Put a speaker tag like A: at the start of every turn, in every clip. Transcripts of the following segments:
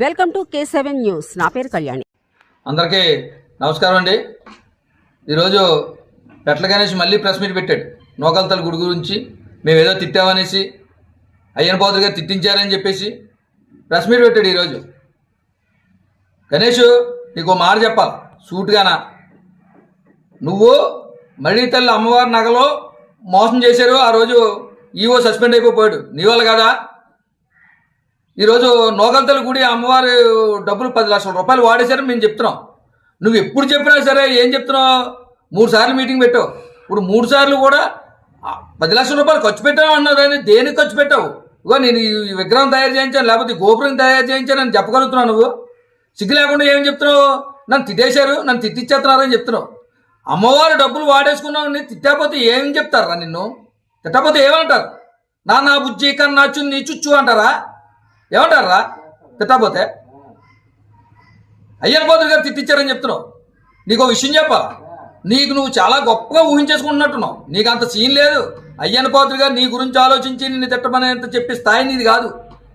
A: Welcome to K seven news. నా పేరు కళ్యాణి.
B: అందరికీ నమస్కారం అండి. ఈరోజు పెట్ల గణేష్ మళ్ళీ ప్రెస్ మీట్ పెట్టాడు. నోకల్తల గుడి గురించి మేము ఏదో తిట్టామనేసి అయ్యన పాత్ర గారు తిట్టించారని చెప్పేసి ప్రెస్ మీట్ పెట్టాడు ఈరోజు. గణేష్ నీకు ఓ మాట చెప్పాలి. సూట్గానా? నువ్వు మళ్ళీ తల్లి అమ్మవారి నగలో మోసం చేశారు ఆ రోజు ఈవో సస్పెండ్ అయిపోయాడు. నీ వల్ల కదా? ఈరోజు నోగంతల గుడి అమ్మవారి డబ్బులు పది లక్షల రూపాయలు వాడేశారని మేము చెప్తున్నాం. నువ్వు ఎప్పుడు చెప్పినా సరే ఏం చెప్తున్నావు? మూడు సార్లు మీటింగ్ పెట్టావు. ఇప్పుడు మూడు సార్లు కూడా పది లక్షల రూపాయలు ఖర్చు పెట్టావు అన్నావు కానీ దేనికి ఖర్చు పెట్టావు? ఇగో నేను ఈ విగ్రహం తయారు చేయించాను లేకపోతే గోపురం తయారు చేయించాను అని చెప్పగలుగుతున్నావు నువ్వు? సిగ్గు లేకుండా ఏం చెప్తున్నావు? నన్ను తిట్టేశారు నన్ను తిట్టిచ్చేస్తున్నారు అని చెప్తున్నావు. అమ్మవారు డబ్బులు వాడేసుకున్నావు నేను తిట్టకపోతే ఏం చెప్తారా నిన్ను? తిట్టకపోతే ఏమంటారు? నా నా బుజ్జి కన్నా చున్ని చుచ్చు అంటారా? ఏమంటారా తిట్టకపోతే? అయ్యన్ పోతులు గారు తిట్టించారని చెప్తున్నావు. నీకు ఒక విషయం చెప్పా నీకు నువ్వు చాలా గొప్పగా ఊహించేసుకుంటున్నట్టున్నావు. నీకు అంత సీన్ లేదు. అయ్యన్ పోతులు గారు నీ గురించి ఆలోచించి నిన్ను తిట్టమనేంత చెప్పే స్థాయి నీది కాదు.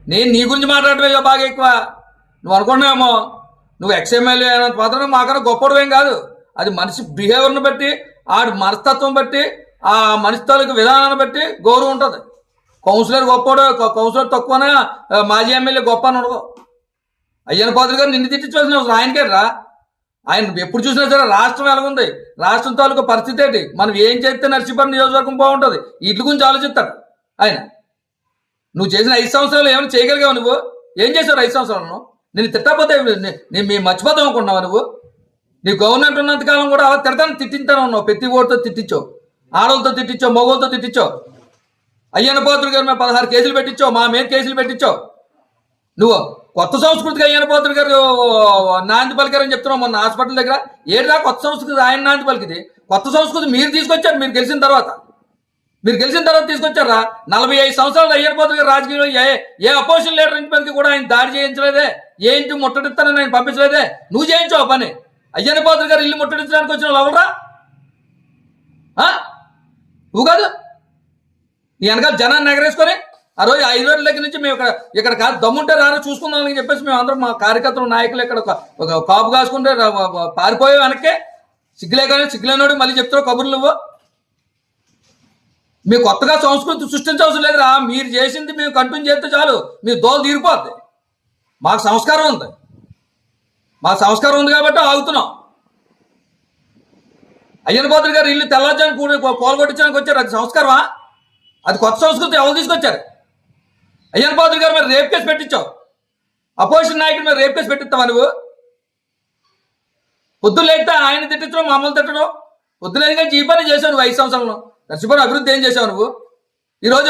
B: నేను నీ గురించి మాట్లాడటమే బాగా ఎక్కువ. నువ్వు అనుకున్నావేమో నువ్వు ఎక్స్ఎమ్మెల్యే అయినంత మాత్రం మాకన్నా గొప్పడువేం కాదు. అది మనిషి బిహేవియర్ని బట్టి ఆడి మనస్తత్వం బట్టి ఆ మనిషి తాలూకు విధానాన్ని బట్టి గౌరవం ఉంటుంది. కౌన్సిలర్ గొప్పడు కౌన్సిలర్ తక్కువనే? మాజీ ఎమ్మెల్యే గొప్ప అని ఉండదు అయ్యన పాత్ర గారు నిన్ను తిట్టించవలసిన అవసరం ఆయనకే రా. ఆయన ఎప్పుడు చూసినా సరే రాష్ట్రం ఎలాగుంది? రాష్ట్రం తాలూకు పరిస్థితి ఏంటి? మనం ఏం చేస్తే నర్సీపురం నియోజకవర్గం బాగుంటుంది? వీటి గురించి ఆలోచిస్తాడు ఆయన. నువ్వు చేసిన ఐదు సంవత్సరాలు ఏమైనా చేయగలిగావు నువ్వు? ఏం చేశావు ఐదు సంవత్సరాలను? నేను తిట్టకపోతే నేను మేము మర్చిపోతాం అనుకున్నావు నువ్వు? నీ గవర్నమెంట్ ఉన్నంత కాలం కూడా అలా తిడతాను తిట్టించాను ఉన్నావు ప్రతి ఓటుతో తిట్టించావు ఆడలతో తిట్టించావు మగవాళ్ళతో తిట్టించావు అయ్యన్న పోతులు గారు మేము పదహారు కేసులు పెట్టించావు మా మీద కేసులు పెట్టించావు నువ్వు కొత్త సంస్కృతికి అయ్యన్న పోతులు గారు నాంది పలికారని చెప్తున్నావు మొన్న హాస్పిటల్ దగ్గర. ఏడా కొత్త సంస్కృతి ఆయన నాంది పలికింది. కొత్త సంస్కృతి మీరు తీసుకొచ్చారు మీరు గెలిచిన తర్వాత. మీరు గెలిచిన తర్వాత తీసుకొచ్చారా? నలభై ఐదు సంవత్సరాలు అయ్యన్న పోతులు గారు రాజకీయంలో ఏ ఏ అపోజిషన్ లీడర్ ఇంటి మీదకి కూడా ఆయన దాడి చేయించలేదే. ఏ ఇంటి ముట్టడిస్తానని ఆయన పంపించలేదే. నువ్వు చేయించావు పని. అయ్యన్న పోతులు గారు ఇల్లు ముట్టడించడానికి వచ్చిన వాళ్ళు ఎవరా నువ్వు కాదు? వెనకాల జనాన్ని ఎగరేసుకొని ఆ రోజు ఐదు వేల దగ్గర నుంచి మేము ఇక్కడ ఇక్కడ కాదు దమ్ముంటే రారు చూసుకుందాం అని చెప్పేసి మేము అందరం మా కార్యకర్తలు నాయకులు ఇక్కడ ఒక కాపు కాసుకుంటే పారిపోయే వెనక్కే సిగ్గులే కానీ సిగ్గులేనోడు మళ్ళీ చెప్తారు కబుర్లు నువ్వు? మీ కొత్తగా సంస్కృతి సృష్టించవలసిన లేదురా మీరు చేసింది మేము కంటిన్యూ చేస్తే చాలు మీ దోలు తీరిపోద్ది. మాకు సంస్కారం ఉంది. మాకు సంస్కారం ఉంది కాబట్టి ఆగుతున్నాం. అయ్యన పాత్ర గారు ఇల్లు తెల్లార్జాము కూడి కోలగొట్టించడానికి వచ్చారు అది సంస్కారమా? అది కొత్త సంస్కృతి ఎవరు తీసుకొచ్చారు? అయ్యన్ పాత్ర గారు మీరు రేప్ కేసు పెట్టించావు. అపోజిషన్ నాయకుడు మీరు రేప్ కేసు పెట్టిస్తావా నువ్వు? పొద్దున్న లేకపోతే ఆయన తిట్టించడం మమ్మల్ని తిట్టడం. పొద్దున పని చేశావు నువ్వు ఐదు సంవత్సరంలో. నర్సిపోయిన అభివృద్ధి ఏం చేసావు నువ్వు? ఈరోజు